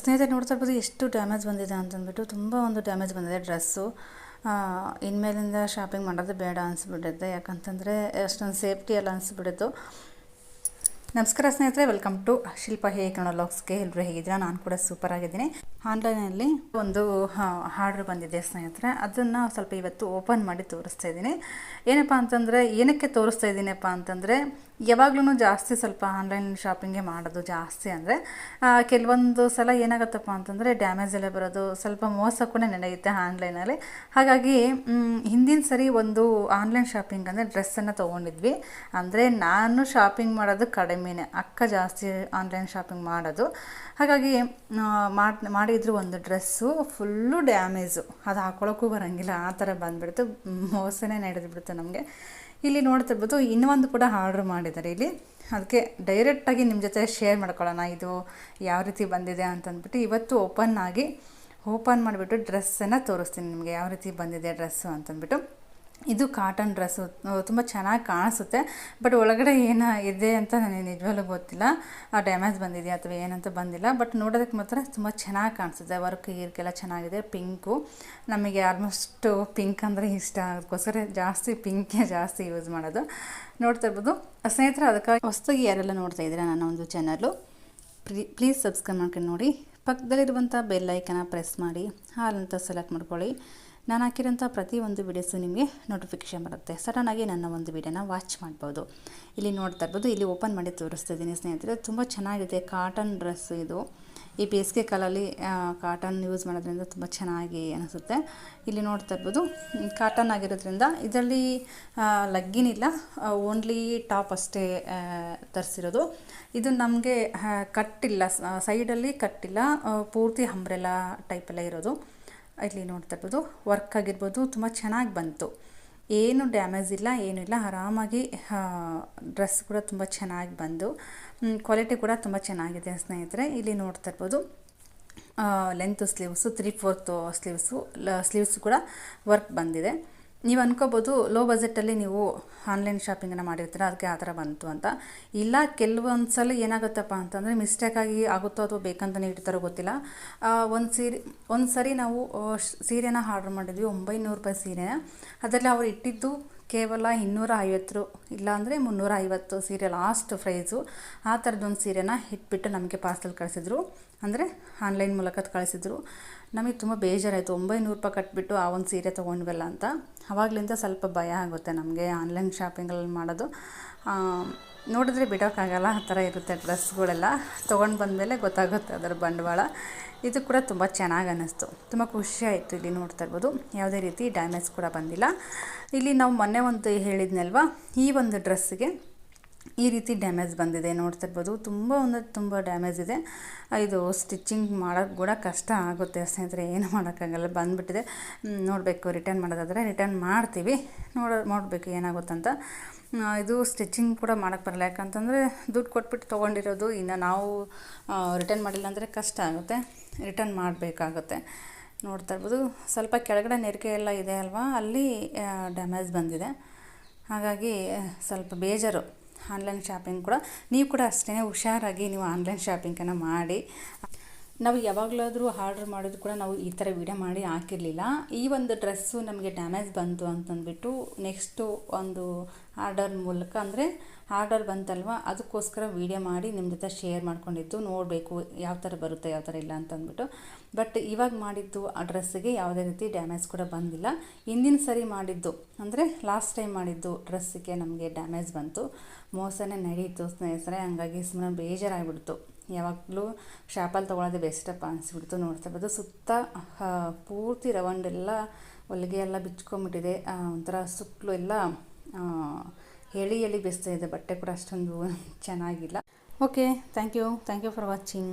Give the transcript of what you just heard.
ಸ್ನೇಹಿತರೆ ನೋಡ್ತಾ ಇರ್ಬೋದು ಎಷ್ಟು ಡ್ಯಾಮೇಜ್ ಬಂದಿದೆ ಅಂತಂದ್ಬಿಟ್ಟು ತುಂಬ ಒಂದು ಡ್ಯಾಮೇಜ್ ಬಂದಿದೆ ಡ್ರೆಸ್ಸು ಇನ್ಮೇಲಿಂದ ಶಾಪಿಂಗ್ ಮಾಡೋದು ಬೇಡ ಅನಿಸ್ಬಿಟ್ಟಿದೆ. ಯಾಕಂತಂದರೆ ಅಷ್ಟೊಂದು ಸೇಫ್ಟಿ ಎಲ್ಲ ಅನಿಸ್ಬಿಟ್ಟಿತ್ತು. ನಮಸ್ಕಾರ ಸ್ನೇಹಿತರೆ ವೆಲ್ಕಮ್ ಟು ಶಿಲ್ಪ ಹೇ ಲಾಗ್ಸ್ಗೆ ಎಲ್ಲರೂ ಹೇಗಿದ್ದೀರಾ? ನಾನು ಕೂಡ ಸೂಪರ್ ಆಗಿದ್ದೀನಿ. ಆನ್ಲೈನಲ್ಲಿ ಒಂದು ಆರ್ಡ್ರ್ ಬಂದಿದೆ ಸ್ನೇಹಿತರೆ. ಅದನ್ನು ಸ್ವಲ್ಪ ಇವತ್ತು ಓಪನ್ ಮಾಡಿ ತೋರಿಸ್ತಾ ಇದ್ದೀನಿ. ಏನಪ್ಪ ಅಂತಂದರೆ, ಏನಕ್ಕೆ ತೋರಿಸ್ತಾ ಇದ್ದೀನಪ್ಪ ಅಂತಂದರೆ ಯಾವಾಗ್ಲೂ ಜಾಸ್ತಿ ಸ್ವಲ್ಪ ಆನ್ಲೈನ್ ಶಾಪಿಂಗೆ ಮಾಡೋದು ಜಾಸ್ತಿ ಅಂದರೆ ಕೆಲವೊಂದು ಸಲ ಏನಾಗುತ್ತಪ್ಪ ಅಂತಂದರೆ ಡ್ಯಾಮೇಜ್ ಎಲ್ಲ ಬರೋದು, ಸ್ವಲ್ಪ ಮೋಸ ಕೂಡ ನಡೆಯುತ್ತೆ ಆನ್ಲೈನಲ್ಲಿ ಹಾಗಾಗಿ ಹಿಂದಿನ ಸರಿ ಒಂದು ಆನ್ಲೈನ್ ಶಾಪಿಂಗ್ ಅಂದರೆ ಡ್ರೆಸ್ಸನ್ನು ತೊಗೊಂಡಿದ್ವಿ. ಅಂದರೆ ನಾನು ಶಾಪಿಂಗ್ ಮಾಡೋದು ಕಡಿಮೆನೇ ಅಕ್ಕ ಜಾಸ್ತಿ ಆನ್ಲೈನ್ ಶಾಪಿಂಗ್ ಮಾಡೋದು. ಹಾಗಾಗಿ ಮಾಡಿ, ಮಾಡಿದ್ರು ಒಂದು ಡ್ರೆಸ್ಸು ಫುಲ್ಲು ಡ್ಯಾಮೇಜು ಅದು ಹಾಕೊಳ್ಳೋಕ್ಕೂ ಬರೋಂಗಿಲ್ಲ, ಆ ಥರ ಬಂದುಬಿಡ್ತು. ಮೋಸನೇ ನಡೆದುಬಿಡ್ತು ನಮಗೆ. ಇಲ್ಲಿ ನೋಡ್ತಿರ್ಬೋದು, ಇನ್ನೊಂದು ಕೂಡ ಆರ್ಡ್ರ್ ಮಾಡಿದ್ದಾರೆ ಇಲ್ಲಿ. ಅದಕ್ಕೆ ಡೈರೆಕ್ಟಾಗಿ ನಿಮ್ಮ ಜೊತೆ ಶೇರ್ ಮಾಡ್ಕೊಳ್ಳೋಣ. ಇದು ಯಾವ ರೀತಿ ಬಂದಿದೆ ಅಂತಂದ್ಬಿಟ್ಟು ಇವತ್ತು ಓಪನ್ ಆಗಿ ಓಪನ್ ಮಾಡಿಬಿಟ್ಟು ಡ್ರೆಸ್ಸನ್ನು ತೋರಿಸ್ತೀನಿ ನಿಮಗೆ. ಯಾವ ರೀತಿ ಬಂದಿದೆ ಡ್ರೆಸ್ಸು ಅಂತಂದ್ಬಿಟ್ಟು. ಇದು ಕಾಟನ್ ಡ್ರೆಸ್ಸು. ತುಂಬ ಚೆನ್ನಾಗಿ ಕಾಣಿಸುತ್ತೆ. ಬಟ್ ಒಳಗಡೆ ಏನು ಇದೆ ಅಂತ ನನಗೆ ನಿಜವಾಗ್ಲೂ ಗೊತ್ತಿಲ್ಲ. ಆ ಡ್ಯಾಮೇಜ್ ಬಂದಿದೆಯಾ ಅಥವಾ ಏನಂತ ಬಂದಿಲ್ಲ. ಬಟ್ ನೋಡೋದಕ್ಕೆ ಮಾತ್ರ ತುಂಬ ಚೆನ್ನಾಗಿ ಕಾಣಿಸುತ್ತೆ. ವರ್ಕ್, ಗೀರ್ಕೆಲ್ಲ ಚೆನ್ನಾಗಿದೆ. ಪಿಂಕು. ನಮಗೆ ಆಲ್ಮೋಸ್ಟು ಪಿಂಕ್ ಅಂದರೆ ಇಷ್ಟ. ಅದಕ್ಕೋಸ್ಕರ ಜಾಸ್ತಿ ಪಿಂಕೇ ಜಾಸ್ತಿ ಯೂಸ್ ಮಾಡೋದು. ನೋಡ್ತಾ ಇರ್ಬೋದು. ಸ್ನೇಹಿತರೆ, ಅದಕ್ಕಾಗಿ ಹೊಸದಾಗಿ ಯಾರೆಲ್ಲ ನೋಡ್ತಾ ಇದ್ದೀರಾ ನನ್ನ ಒಂದು ಚಾನಲ್ಲು ಪ್ಲೀ ಪ್ಲೀಸ್ ಸಬ್ಸ್ಕ್ರೈಬ್ ಮಾಡ್ಕೊಂಡು ನೋಡಿ. ಪಕ್ಕದಲ್ಲಿರುವಂಥ ಬೆಲ್ಲೈಕನ ಪ್ರೆಸ್ ಮಾಡಿ. ಹಾಲಂತ ಸೆಲೆಕ್ಟ್ ಮಾಡ್ಕೊಳ್ಳಿ. ನಾನು ಹಾಕಿರೋಂಥ ಪ್ರತಿಯೊಂದು ವೀಡಿಯೋಸು ನಿಮಗೆ ನೋಟಿಫಿಕೇಷನ್ ಬರುತ್ತೆ. ಸಡನ್ನಾಗಿ ನನ್ನ ಒಂದು ವೀಡಿಯೋನ ವಾಚ್ ಮಾಡ್ಬೋದು. ಇಲ್ಲಿ ನೋಡ್ತಾ ಇರ್ಬೋದು, ಇಲ್ಲಿ ಓಪನ್ ಮಾಡಿ ತೋರಿಸ್ತಾ ಇದ್ದೀನಿ ಸ್ನೇಹಿತರೆ. ತುಂಬ ಚೆನ್ನಾಗಿದೆ ಕಾಟನ್ ಡ್ರೆಸ್ ಇದು. ಈ ಬೇಸಿಗೆ ಕಾಲಲ್ಲಿ ಕಾಟನ್ ಯೂಸ್ ಮಾಡೋದ್ರಿಂದ ತುಂಬ ಚೆನ್ನಾಗಿ ಅನಿಸುತ್ತೆ. ಇಲ್ಲಿ ನೋಡ್ತಾ ಇರ್ಬೋದು ಕಾಟನ್ ಆಗಿರೋದ್ರಿಂದ ಇದರಲ್ಲಿ ಲಗ್ಗಿನಿಲ್ಲ ಓನ್ಲಿ ಟಾಪ್ ಅಷ್ಟೇ ತರಿಸಿರೋದು. ಇದು ನಮಗೆ ಕಟ್ಟಿಲ್ಲ ಸೈಡಲ್ಲಿ ಕಟ್ಟಿಲ್ಲ ಪೂರ್ತಿ ಅಂಬ್ರೆಲ್ಲ ಟೈಪೆಲ್ಲ ಇರೋದು. ಇಲ್ಲಿ ನೋಡ್ತಾ ಇರ್ಬೋದು ವರ್ಕ್ ಆಗಿರ್ಬೋದು, ತುಂಬ ಚೆನ್ನಾಗಿ ಬಂತು. ಏನು ಡ್ಯಾಮೇಜ್ ಇಲ್ಲ ಏನಿಲ್ಲ ಆರಾಮಾಗಿ ಡ್ರೆಸ್ ಕೂಡ ತುಂಬ ಚೆನ್ನಾಗಿ ಬಂದು ಕ್ವಾಲಿಟಿ ಕೂಡ ತುಂಬ ಚೆನ್ನಾಗಿದೆ ಸ್ನೇಹಿತರೆ. ಇಲ್ಲಿ ನೋಡ್ತಾ ಇರ್ಬೋದು length sleeves three fourth sleeves sleeves ಕೂಡ ವರ್ಕ್ ಬಂದಿದೆ. ನೀವು ಅನ್ಕೋಬೋದು ಲೋ ಬಜೆಟಲ್ಲಿ ನೀವು ಆನ್ಲೈನ್ ಶಾಪಿಂಗನ್ನು ಮಾಡಿರ್ತೀರ ಅದಕ್ಕೆ ಆ ಥರ ಬಂತು ಅಂತ. ಇಲ್ಲ ಕೆಲವೊಂದು ಸಲ ಏನಾಗುತ್ತಪ್ಪ ಅಂತಂದರೆ ಮಿಸ್ಟೇಕಾಗಿ ಆಗುತ್ತೋ ಅಥವಾ ಬೇಕಂತಲೇ ಇಡ್ತಾರೋ ಗೊತ್ತಿಲ್ಲ. ಒಂದು ಸೀರೆ ಒಂದು ಸರಿ ನಾವು ಸೀರೆನ ಆರ್ಡ್ರ್ ಮಾಡಿದ್ವಿ, ಒಂಬೈನೂರು ರೂಪಾಯಿ ಸೀರೆನ. ಅದರಲ್ಲಿ ಅವ್ರು ಇಟ್ಟಿದ್ದು ಕೇವಲ ಇನ್ನೂರ ಐವತ್ತು ಇಲ್ಲಾಂದರೆ ಮುನ್ನೂರ ಐವತ್ತು ಸೀರೆ ಲಾಸ್ಟ್ ಪ್ರೈಸು ಆ ಥರದ್ದೊಂದು ಸೀರೆನ ಇಟ್ಬಿಟ್ಟು ನಮಗೆ ಪಾರ್ಸಲ್ ಕಳಿಸಿದ್ರು. ಅಂದರೆ ಆನ್ಲೈನ್ ಮೂಲಕ ಕಳಿಸಿದ್ರು. ನಮಗೆ ತುಂಬ ಬೇಜಾರಾಯಿತು. ಒಂಬೈನೂರು ರೂಪಾಯಿ ಕಟ್ಬಿಟ್ಟು ಆ ಒಂದು ಸೀರೆ ತೊಗೊಂಡ್ವಲ್ಲ ಅಂತ. ಆವಾಗಲಿಂದ ಸ್ವಲ್ಪ ಭಯ ಆಗುತ್ತೆ ನಮಗೆ ಆನ್ಲೈನ್ ಶಾಪಿಂಗಲ್ಲಿ ಮಾಡೋದು. ನೋಡಿದ್ರೆ ಬಿಡೋಕ್ಕಾಗಲ್ಲ, ಆ ಥರ ಇರುತ್ತೆ ಡ್ರೆಸ್ಗಳೆಲ್ಲ ತೊಗೊಂಡು ಬಂದಮೇಲೆ ಗೊತ್ತಾಗುತ್ತೆ ಅದರ ಬಂಡವಾಳ. ಇದು ಕೂಡ ತುಂಬ ಚೆನ್ನಾಗಿ ಅನ್ನಿಸ್ತು. ತುಂಬ ಖುಷಿ ಆಯಿತು ಇಲ್ಲಿ ನೋಡ್ತಾ ಇರ್ಬೋದು. ಯಾವುದೇ ರೀತಿ ಡ್ಯಾಮೇಜ್ ಕೂಡ ಬಂದಿಲ್ಲ. ಇಲ್ಲಿ ನಾವು ಮೊನ್ನೆ ಒಂದು ಹೇಳಿದ್ನಲ್ವ, ಈ ಒಂದು ಡ್ರೆಸ್ಸಿಗೆ ಈ ರೀತಿ ಡ್ಯಾಮೇಜ್ ಬಂದಿದೆ ನೋಡ್ತಾ ಇರ್ಬೋದು ತುಂಬ ಒಂದು ತುಂಬ ಡ್ಯಾಮೇಜ್ ಇದೆ. ಇದು ಸ್ಟಿಚ್ಚಿಂಗ್ ಮಾಡೋಕ್ಕೆ ಕೂಡ ಕಷ್ಟ ಆಗುತ್ತೆ ಸ್ನೇಹಿತರೆ, ಏನು ಮಾಡೋಕ್ಕಾಗಲ್ಲ. ಬಂದುಬಿಟ್ಟಿದೆ. ನೋಡಬೇಕು, ರಿಟರ್ನ್ ಮಾಡೋದಾದರೆ ರಿಟರ್ನ್ ಮಾಡ್ತೀವಿ. ನೋಡ, ನೋಡಬೇಕು ಏನಾಗುತ್ತಂತ. ಇದು ಸ್ಟಿಚ್ಚಿಂಗ್ ಕೂಡ ಮಾಡೋಕ್ಕೆ ಬರಲ್ಲ. ಯಾಕಂತಂದರೆ ದುಡ್ಡು ಕೊಟ್ಬಿಟ್ಟು ತೊಗೊಂಡಿರೋದು ಇನ್ನು ನಾವು ರಿಟರ್ನ್ ಮಾಡಿಲ್ಲ ಅಂದರೆ ಕಷ್ಟ ಆಗುತ್ತೆ. ರಿಟರ್ನ್ ಮಾಡಬೇಕಾಗುತ್ತೆ. ನೋಡ್ತಾ ಇರ್ಬೋದು. ಸ್ವಲ್ಪ ಕೆಳಗಡೆ ನೆರಿಕೆ ಎಲ್ಲ ಇದೆ ಅಲ್ವಾ? ಅಲ್ಲಿ ಡ್ಯಾಮೇಜ್ ಬಂದಿದೆ. ಹಾಗಾಗಿ, ಸ್ವಲ್ಪ ಬೇಜಾರು. ಆನ್ಲೈನ್ ಶಾಪಿಂಗ್ ಕೂಡ ನೀವು ಕೂಡ ಅಷ್ಟೇ ಹುಷಾರಾಗಿ ನೀವು ಆನ್ಲೈನ್ ಶಾಪಿಂಗನ್ನು ಮಾಡಿ. ನಾವು ಯಾವಾಗಲಾದರೂ ಆರ್ಡ್ರ್ ಮಾಡೋದು ಕೂಡ ನಾವು ಈ ಥರ ವೀಡಿಯೋ ಮಾಡಿ ಹಾಕಿರಲಿಲ್ಲ. ಈ ಒಂದು ಡ್ರೆಸ್ಸು ನಮಗೆ ಡ್ಯಾಮೇಜ್ ಬಂತು ಅಂತಂದ್ಬಿಟ್ಟು ನೆಕ್ಸ್ಟು ಒಂದು ಆರ್ಡರ್ ಮೂಲಕ ಅಂದರೆ ಆರ್ಡರ್ ಬಂತಲ್ವ ಅದಕ್ಕೋಸ್ಕರ ವೀಡಿಯೋ ಮಾಡಿ ನಿಮ್ಮ ಜೊತೆ ಶೇರ್ ಮಾಡ್ಕೊಂಡಿದ್ದು, ನೋಡಬೇಕು ಯಾವ ಥರ ಬರುತ್ತೆ, ಯಾವ ಥರ ಇಲ್ಲ ಅಂತಂದ್ಬಿಟ್ಟು. ಬಟ್ ಇವಾಗ ಮಾಡಿದ್ದು ಆ ಡ್ರೆಸ್ಸಿಗೆ ಯಾವುದೇ ರೀತಿ ಡ್ಯಾಮೇಜ್ ಕೂಡ ಬಂದಿಲ್ಲ. ಹಿಂದಿನ ಸರಿ ಮಾಡಿದ್ದು ಅಂದರೆ ಲಾಸ್ಟ್ ಟೈಮ್ ಮಾಡಿದ್ದು ಡ್ರೆಸ್ಸಿಗೆ ನಮಗೆ ಡ್ಯಾಮೇಜ್ ಬಂತು. ಮೋಸನೇ ನಡೀತು ಸ್ನೇಹಿತರೆ, ಹಂಗಾಗಿ ಸುಮ್ಮನೆ ಬೇಜಾರಾಗಿಬಿಡ್ತು. ಯಾವಾಗಲೂ ಶಾಪಲ್ಲಿ ತೊಗೊಳೋದೇ ಬೆಸ್ಟಪ್ಪ ಅನಿಸ್ಬಿಡ್ತು ನೋಡ್ತಾ ಇರ್ಬೋದು ಸುತ್ತ ಪೂರ್ತಿ ರವಂಡೆಲ್ಲ ಹೊಲಿಗೆ ಎಲ್ಲ ಬಿಚ್ಕೊಂಬಿಟ್ಟಿದೆ ಒಂಥರ ಸುತ್ತಲೂ ಎಲ್ಲ ಎಳಿ ಎಳಿ ಬೆಸ್ತಾ ಇದೆ. ಬಟ್ಟೆ ಕೂಡ ಅಷ್ಟೊಂದು ಚೆನ್ನಾಗಿಲ್ಲ. Okay thank you thank you for watching